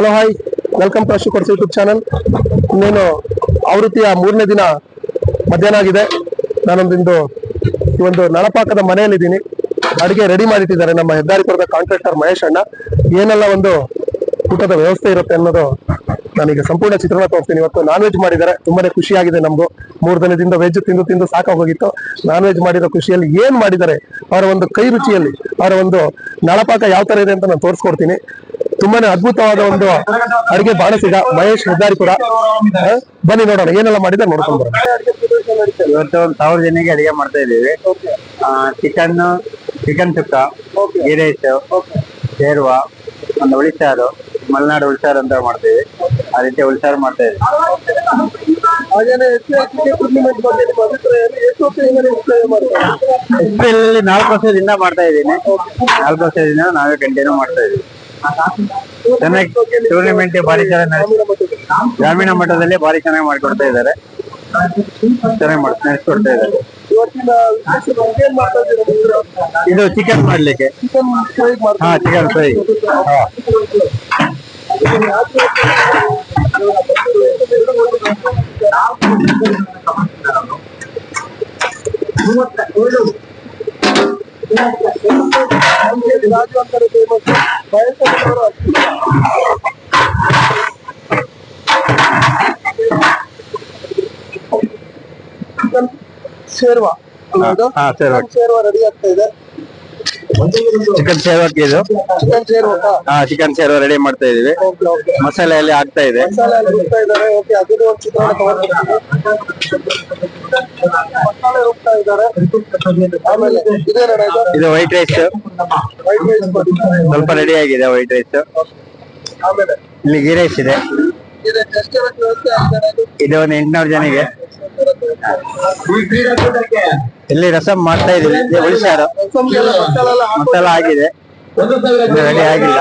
Hello, hi. Welcome to Ashok YouTube channel ಇನ್ನೇನು ಆವೃತ್ತಿಯ ಮೂರನೇ ದಿನ ಮಧ್ಯಾಹ್ನ ಆಗಿದೆ. ನಾನೊಂದಿಂದು ಈ ಒಂದು ನಳಪಾಕದ ಮನೆಯಲ್ಲಿದ್ದೀನಿ. ಅಡಿಗೆ ರೆಡಿ ಮಾಡಿಟ್ಟಿದ್ದಾರೆ ನಮ್ಮ ಹೆದ್ದಾರಿಪುರದ ಕಾಂಟ್ರಾಕ್ಟರ್ ಮಹೇಶ್ ಅಣ್ಣ. ಏನೆಲ್ಲ ಒಂದು ಊಟದ ವ್ಯವಸ್ಥೆ ಇರುತ್ತೆ ಅನ್ನೋದು ನಾನೀಗ ಸಂಪೂರ್ಣ ಚಿತ್ರಣ ತೋರಿಸ್ತೀನಿ. ಇವತ್ತು ನಾನ್ ವೆಜ್ ಮಾಡಿದ್ದಾರೆ. ತುಂಬಾನೇ ಖುಷಿಯಾಗಿದೆ ನಮಗೂ. ಮೂರು ದಿನದಿಂದ ವೆಜ್ ತಿಂದು ತಿಂದು ಸಾಕಾಗೋಗಿತ್ತು. ನಾನ್ ವೆಜ್ ಮಾಡಿರೋ ಖುಷಿಯಲ್ಲಿ ಏನ್ ಮಾಡಿದ್ದಾರೆ? ಅವರ ಒಂದು ಕೈ ರುಚಿಯಲ್ಲಿ, ಅವರ ಒಂದು ನಳಪಾಕ ಯಾವ ತರ ಇದೆ ಅಂತ ನಾನು ತೋರಿಸ್ಕೊಡ್ತೀನಿ. ತುಂಬಾನೇ ಅದ್ಭುತವಾದ ಒಂದು ಅಡಿಗೆ ಬಾಣಸಿಗ ಮಹೇಶ್ ಕೂಡ. ಬನ್ನಿ ನೋಡೋಣ, ಏನೆಲ್ಲ ಮಾಡಿದ್ದಾರೆ ನೋಡ್ಕೊಂಡು ಬರೋಣ. ಇವತ್ತು ಒಂದು ಸಾವಿರ ಜನಕ್ಕೆ ಅಡಿಗೆ ಮಾಡ್ತಾ ಇದ್ದೀವಿ. Chicken chicken sukka ghee rice sherva ಒಂದು ಉಳಿಸಾರು ಮಲೆನಾಡು ಉಳಿಸಾರು ಅಂತ ಮಾಡ್ತೀವಿ. ಆ ರೀತಿ ಉಳಿಸಾರು ಮಾಡ್ತಾ ಇದ್ದೀವಿ. ಏಪ್ರಿಲ್ ನಾಲ್ಕು ವರ್ಷದಿಂದ ಮಾಡ್ತಾ ಇದ್ದೀನಿ. ನಾಲ್ಕು ವರ್ಷದಿಂದ ನಾವೇ ಕಂಟಿನ್ಯೂ ಮಾಡ್ತಾ ಇದ್ದೀವಿ. ಚೆನ್ನಾಗಿ ಟೂರ್ನಿಮೆಂಟ್ ಭಾರಿ ಚೆನ್ನಾಗಿ ಗ್ರಾಮೀಣ ಮಟ್ಟದಲ್ಲಿ ಭಾರಿ ಚೆನ್ನಾಗಿ ಮಾಡ್ಕೊಡ್ತಾ ಇದ್ದಾರೆ. ಚೆನ್ನಾಗಿ ನಡೆಸ್ಕೊಡ್ತಾ ಇದ್ದಾರೆ. ಇದು ಚಿಕನ್ ಮಾಡ್ಲಿಕ್ಕೆ. ಹಾ ಚಿಕನ್ ಫ್ರೈ ಹಾ. ಸರಿ ಓಕೆ ಶೇರ್ವಾ ರೆಡಿ ಆಗ್ತಾ ಇದೆ. ಚಿಕನ್ ಇದು ಚಿಕನ್ ಹಾ ಚಿಕನ್ ಸೇರುವ ರೆಡಿ ಮಾಡ್ತಾ ಇದೀವಿ. ಮಸಾಲೆ ಅಲ್ಲಿ ಆಗ್ತಾ ಇದೆ. ಮಸಾಲೆ ಇದ್ದಾರೆ. ಓಕೆ ಒಂದು ಇದು ವೈಟ್ ರೈಸ್ ಸ್ವಲ್ಪ ರೆಡಿ ಆಗಿದೆ ವೈಟ್ ರೈಸ್ ಇಲ್ಲಿ ಗೀ ರೈಸ್ ಇದೆ. ಇದು ಒಂದು ಎಂಟ್ನೂರು ಜನಕ್ಕೆ. ಇಲ್ಲಿ ರಸಂ ಮಾಡ್ತಾ ಇದೀವಿ ಉಳಿಸಾರು ಮಸಾಲ ಆಗಿದೆ. ರೆಡಿ ಆಗಿಲ್ಲ.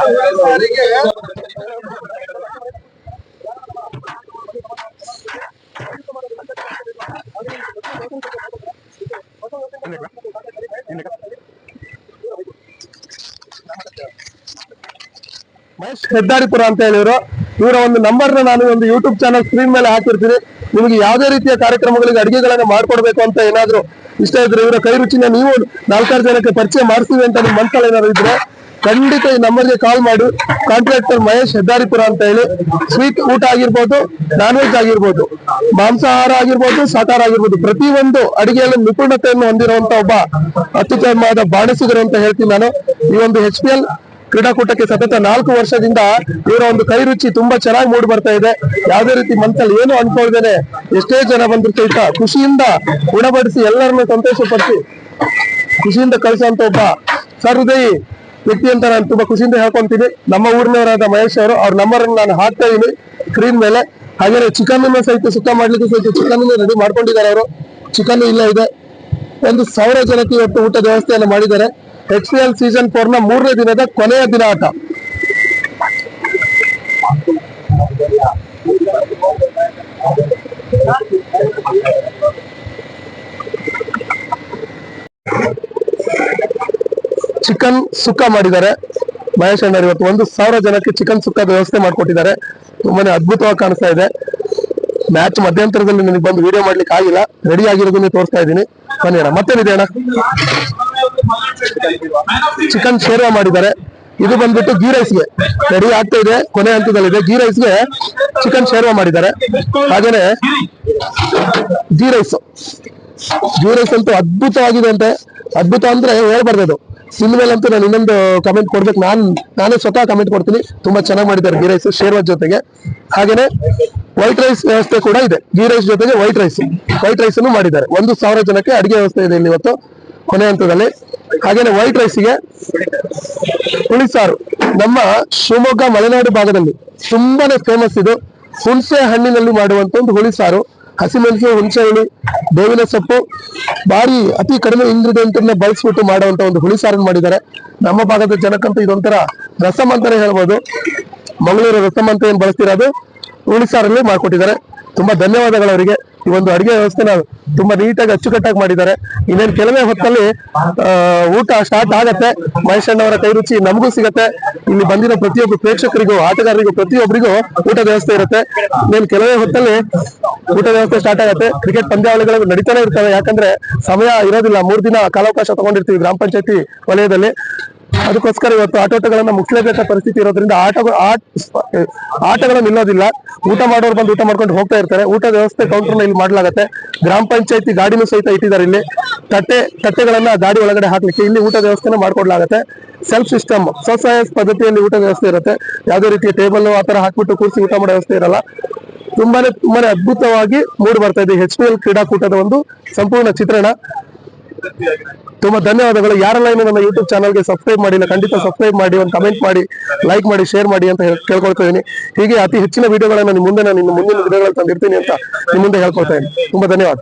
ಮಹೇಶ್ ಹೆದ್ದಾರಿಪುರ ಅಂತ ಹೇಳಿದ್ರು. ಇವರ ಒಂದು ನಂಬರ್ ನಾನು ಒಂದು ಯೂಟ್ಯೂಬ್ ಚಾನಲ್ ಸ್ಕ್ರೀನ್ ಮೇಲೆ ಹಾಕಿರ್ತೀನಿ. ನಿಮಗೆ ಯಾವುದೇ ರೀತಿಯ ಕಾರ್ಯಕ್ರಮಗಳಿಗೆ ಅಡಿಗೆಗಳನ್ನ ಮಾಡ್ಕೊಡ್ಬೇಕು ಅಂತ ಏನಾದ್ರು ಇಷ್ಟ ಇದ್ರೆ ಇವರ ಕೈ ರುಚಿನ ನೀವು ನಾಲ್ಕಾರು ಜನಕ್ಕೆ ಪರಿಚಯ ಮಾಡ್ತೀವಿ ಅಂತ ನಿಮ್ಮ ಮನ್ಸಲ್ಲಿ ಏನಾದ್ರು ಇದ್ರೆ ಖಂಡಿತ ಈ ನಂಬರ್ಗೆ ಕಾಲ್ ಮಾಡಿ. ಕಾಂಟ್ರಾಕ್ಟರ್ ಮಹೇಶ್ ಹೆದ್ದಾರಿಪುರ ಅಂತ ಹೇಳಿ. ಸ್ವೀಟ್ ಊಟ ಆಗಿರ್ಬೋದು ನಾನ್ ವೆಜ್ ಆಗಿರ್ಬೋದು, ಮಾಂಸಾಹಾರ ಆಗಿರ್ಬೋದು ಸಾಕಾರ ಆಗಿರ್ಬೋದು, ಪ್ರತಿಯೊಂದು ಅಡಿಗೆಯಲ್ಲಿ ನಿಪುಣತೆಯನ್ನು ಹೊಂದಿರುವಂತ ಒಬ್ಬ ಅತ್ಯುತ್ತಮವಾದ ಬಾಣಸಿಗರು ಅಂತ ಹೇಳ್ತೀನಿ ನಾನು. ಈ ಒಂದು ಎಚ್ ಪಿ ಎಲ್ ಕ್ರೀಡಾಕೂಟಕ್ಕೆ ಸತತ ನಾಲ್ಕು ವರ್ಷದಿಂದ ಇವರ ಒಂದು ಕೈ ರುಚಿ ತುಂಬಾ ಚೆನ್ನಾಗಿ ಮೂಡಿ ಬರ್ತಾ ಇದೆ. ಯಾವುದೇ ರೀತಿ ಮನಸ್ಸಲ್ಲಿ ಏನು ಅನ್ಕೊಳ್ದೇನೆ ಎಷ್ಟೇ ಜನ ಬಂದ್ರು ಸಹಿತ ಖುಷಿಯಿಂದ ಗುಣಪಡಿಸಿ ಎಲ್ಲರನ್ನು ಸಂತೋಷಪಡಿಸಿ ಖುಷಿಯಿಂದ ಕಳಿಸುವಂತ ಒಬ್ಬ ಸಹೃದಯಿ ವ್ಯಕ್ತಿ ಅಂತ ನಾನು ತುಂಬಾ ಖುಷಿಯಿಂದ ಹೇಳ್ಕೊಂತೀನಿ ನಮ್ಮ ಊರಿನವರಾದ ಮಹೇಶ್ ಅವರು, ಅವ್ರ ನಂಬರ್ ನಾನು ಹಾಕ್ತಾ ಇದ್ದೀನಿ. ಸ್ಕ್ರೀನ್ ಮೇಲೆ. ಹಾಗೆ ಚಿಕನ್ ಸಹಿತ ಸುತ್ತ ಮಾಡ್ಲಿಕ್ಕೆ ಸಹಿತ ಚಿಕನ್ ರೆಡಿ ಮಾಡ್ಕೊಂಡಿದ್ದಾರೆ ಅವರು. ಚಿಕನ್ ಇಲ್ಲ ಇದೆ. ಒಂದು ಸಾವಿರ ಜನಕ್ಕೆ ಇವತ್ತು ಊಟದ ವ್ಯವಸ್ಥೆಯನ್ನು ಮಾಡಿದ್ದಾರೆ. ಎಚ್ ಪಿ ಎಲ್ ಸೀಸನ್ ಫೋರ್ನ ಮೂರನೇ ದಿನದ ಕೊನೆಯ ದಿನ ಆಟ. ಚಿಕನ್ ಸುಕ್ಕ ಮಾಡಿದ್ದಾರೆ. ಮಹೇಶ್ ಅಣ್ಣರು ಇವತ್ತು ಒಂದು ಸಾವಿರ ಜನಕ್ಕೆ ಚಿಕನ್ ಸುಕ್ಕದ ವ್ಯವಸ್ಥೆ ಮಾಡಿಕೊಟ್ಟಿದ್ದಾರೆ. ತುಂಬಾನೇ ಅದ್ಭುತವಾಗಿ ಕಾಣಿಸ್ತಾ ಇದೆ. ಮ್ಯಾಚ್ ಮಧ್ಯಂತರದಲ್ಲಿ ನನಗೆ ಬಂದು ವಿಡಿಯೋ ಮಾಡ್ಲಿಕ್ಕೆ ಆಗಿಲ್ಲ. ರೆಡಿ ಆಗಿರೋದನ್ನ ತೋರಿಸ್ತಾ ಇದ್ದೀನಿ. ಬನ್ನಿ ಅಣ್ಣ, ಮತ್ತೇನಿದೆ ಅಣ್ಣ? ಚಿಕನ್ ಶೇರ್ವ ಮಾಡಿದ್ದಾರೆ. ಇದು ಬಂದ್ಬಿಟ್ಟು ಗೀ ರೈಸ್ಗೆ. ರೆಡಿ ಆಗ್ತಾ ಇದೆ. ಕೊನೆ ಹಂತದಲ್ಲಿದೆ. ಗೀ ರೈಸ್ಗೆ ಚಿಕನ್ ಶೇರ್ವ ಮಾಡಿದ್ದಾರೆ. ಹಾಗೇನೆ ಗೀ ರೈಸ್. ಗೀ ರೈಸ್ ಅಂತೂ ಅದ್ಭುತವಾಗಿದೆ ಅಂತೆ. ಅದ್ಭುತ ಅಂದ್ರೆ ಹೇಳ್ಬಾರ್ದು ಸಿನಿಮೇಲಂತೂ ನಾನು ಇನ್ನೊಂದು ಕಮೆಂಟ್ ಕೊಡ್ಬೇಕು. ನಾನು, ನಾನೇ ಸ್ವತಃ ಕಮೆಂಟ್ ಕೊಡ್ತೀನಿ. ತುಂಬಾ ಚೆನ್ನಾಗಿ ಮಾಡಿದ್ದಾರೆ ಗೀ ರೈಸ್ ಶೇರ್ವಾಜ್ ಜೊತೆಗೆ. ಹಾಗೇನೆ ವೈಟ್ ರೈಸ್ ವ್ಯವಸ್ಥೆ ಕೂಡ ಇದೆ. ಗೀ ರೈಸ್ ಜೊತೆಗೆ ವೈಟ್ ರೈಸ್ ವೈಟ್ ರೈಸ್ ಅನ್ನು ಮಾಡಿದ್ದಾರೆ. ಒಂದು ಸಾವಿರ ಜನಕ್ಕೆ ಅಡಿಗೆ ವ್ಯವಸ್ಥೆ ಇದೆ ಇಲ್ಲಿ ಇವತ್ತು ಕೊನೆ ಹಂತದಲ್ಲಿ. ಹಾಗೇನೆ ವೈಟ್ ರೈಸ್ಗೆ ಹುಳಿಸಾರು. ನಮ್ಮ ಶಿವಮೊಗ್ಗ, ಮಲೆನಾಡು ಭಾಗದಲ್ಲಿ ತುಂಬಾನೇ ಫೇಮಸ್ ಇದು. ಹುಣಸೆ ಹಣ್ಣಿನಲ್ಲಿ ಮಾಡುವಂತ ಒಂದು ಹುಳಿಸಾರು. ಹಸಿಮೆಣಸು ಹುಣಸೆ ಹುಳಿ ಬೇವಿನ ಸೊಪ್ಪು, ಭಾರಿ ಅತಿ ಕಡಿಮೆ ಇಂಗ್ರೀಡಿಯೆಂಟ್ ಅನ್ನ ಬಳಸ್ಬಿಟ್ಟು ಮಾಡುವಂತ ಒಂದು ಹುಳಿಸಾರನ್ನು ಮಾಡಿದ್ದಾರೆ. ನಮ್ಮ ಭಾಗದ ಜನಕ್ಕಂತೂ ಇದೊಂಥರ ರಸಮ್ ಅಂತಾನೆ ಹೇಳ್ಬೋದು. ಮಂಗಳೂರು ರಸಮ್ ಅಂತ ಏನ್ ಹುಳಿ ಸಾರಲ್ಲಿ ಮಾಡ್ಕೊಟ್ಟಿದ್ದಾರೆ. ತುಂಬಾ ಧನ್ಯವಾದಗಳು ಅವರಿಗೆ. ಈ ಒಂದು ಅಡಿಗೆ ವ್ಯವಸ್ಥೆನ ತುಂಬಾ ನೀಟಾಗಿ ಅಚ್ಚುಕಟ್ಟಾಗಿ ಮಾಡಿದ್ದಾರೆ. ಇನ್ನೇನು ಕೆಲವೇ ಹೊತ್ತಲ್ಲಿ ಊಟ ಸ್ಟಾರ್ಟ್ ಆಗತ್ತೆ. ಮಹೇಶಣ್ಣವರ ಕೈ ರುಚಿ ನಮಗೂ ಸಿಗತ್ತೆ. ಇಲ್ಲಿ ಬಂದಿರೋ ಪ್ರತಿಯೊಬ್ಬ ಪ್ರೇಕ್ಷಕರಿಗೂ, ಆಟಗಾರರಿಗೂ, ಪ್ರತಿಯೊಬ್ಬರಿಗೂ ಊಟದ ವ್ಯವಸ್ಥೆ ಇರುತ್ತೆ. ಇನ್ನೇನು ಕೆಲವೇ ಹೊತ್ತಲ್ಲಿ ಊಟದ ವ್ಯವಸ್ಥೆ ಸ್ಟಾರ್ಟ್ ಆಗುತ್ತೆ. ಕ್ರಿಕೆಟ್ ಪಂದ್ಯಾವಳಿಗಳು ನಡೀತಾನೆ ಇರ್ತವೆ. ಯಾಕಂದ್ರೆ ಸಮಯ ಇರೋದಿಲ್ಲ. ಮೂರ್ ದಿನ ಕಾಲಾವಕಾಶ ತಗೊಂಡಿರ್ತೀವಿ ಗ್ರಾಮ ಪಂಚಾಯತಿ ವಲಯದಲ್ಲಿ. ಅದಕ್ಕೋಸ್ಕರ ಇವತ್ತು ಆಟೋಟಗಳನ್ನ ಮುಚ್ಚಲೇಬೇಕಾದ ಪರಿಸ್ಥಿತಿ ಇರೋದ್ರಿಂದ ಆಟ ಆಟಗಳು ನಿಲ್ಲೋದಿಲ್ಲ. ಊಟ ಮಾಡೋರು ಬಂದು ಊಟ ಮಾಡ್ಕೊಂಡು ಹೋಗ್ತಾ ಇರ್ತಾರೆ. ಊಟದ ವ್ಯವಸ್ಥೆ ಕೌಂಟರ್ನ ಇಲ್ಲಿ ಮಾಡಲಾಗುತ್ತೆ. ಗ್ರಾಮ ಪಂಚಾಯತಿ ಗಾಡಿನೂ ಸಹಿತ ಇಟ್ಟಿದ್ದಾರೆ ಇಲ್ಲಿ. ತಟ್ಟೆ, ತಟ್ಟೆಗಳನ್ನ ಗಾಡಿ ಒಳಗಡೆ ಹಾಕ್ಲಿಕ್ಕೆ ಇಲ್ಲಿ ಊಟ ವ್ಯವಸ್ಥೆನ ಮಾಡ್ಕೊಡ್ಲಾಗತ್ತೆ. ಸೆಲ್ಫ್ ಸಿಸ್ಟಮ್ ಸ್ವಸಹಾಯ ಪದ್ಧತಿಯಲ್ಲಿ ಊಟ ವ್ಯವಸ್ಥೆ ಇರುತ್ತೆ. ಯಾವುದೇ ರೀತಿಯ ಟೇಬಲ್ ಆ ತರ ಹಾಕ್ಬಿಟ್ಟು ಕೂರಿಸಿ ಊಟ ಮಾಡೋ ವ್ಯವಸ್ಥೆ ಇರಲ್ಲ. ತುಂಬಾನೇ ತುಂಬಾನೇ ಅದ್ಭುತವಾಗಿ ಮೂಡಿ ಬರ್ತಾ ಇದೆ ಎಚ್ ಪಿ ಎಲ್ ಕ್ರೀಡಾಕೂಟದ ಒಂದು ಸಂಪೂರ್ಣ ಚಿತ್ರಣ. ತುಂಬಾ ಧನ್ಯವಾದಗಳು. ಯಾರೆಲ್ಲ ಇನ್ನು ನನ್ನ ಯೂಟ್ಯೂಬ್ ಚಾನಲ್ಗೆ ಸಬ್ಸ್ಕ್ರೈಬ್ ಮಾಡಿಲ್ಲ, ಖಂಡಿತ ಸಬ್ಸ್ಕ್ರೈಬ್ ಮಾಡಿ ಒಂದು ಕಮೆಂಟ್ ಮಾಡಿ ಲೈಕ್ ಮಾಡಿ ಶೇರ್ ಮಾಡಿ ಅಂತ ಕೇಳ್ಕೊಳ್ತಾ ಇದೀನಿ ಹೀಗೆ ಅತಿ ಹೆಚ್ಚಿನ ವಿಡಿಯೋಗಳನ್ನು ನಿಮ್ಮ ಮುಂದೆ ನಾನು ಇನ್ನು ಮುಂದಿನ ವಿಡಿಯೋಗಳಲ್ಲಿ ತಂದಿರ್ತೀನಿ ಅಂತ ನಿಮ್ಮ ಮುಂದೆ ಹೇಳ್ಕೊಳ್ತಾ ಇದ್ದೀನಿ. ತುಂಬಾ ಧನ್ಯವಾದ.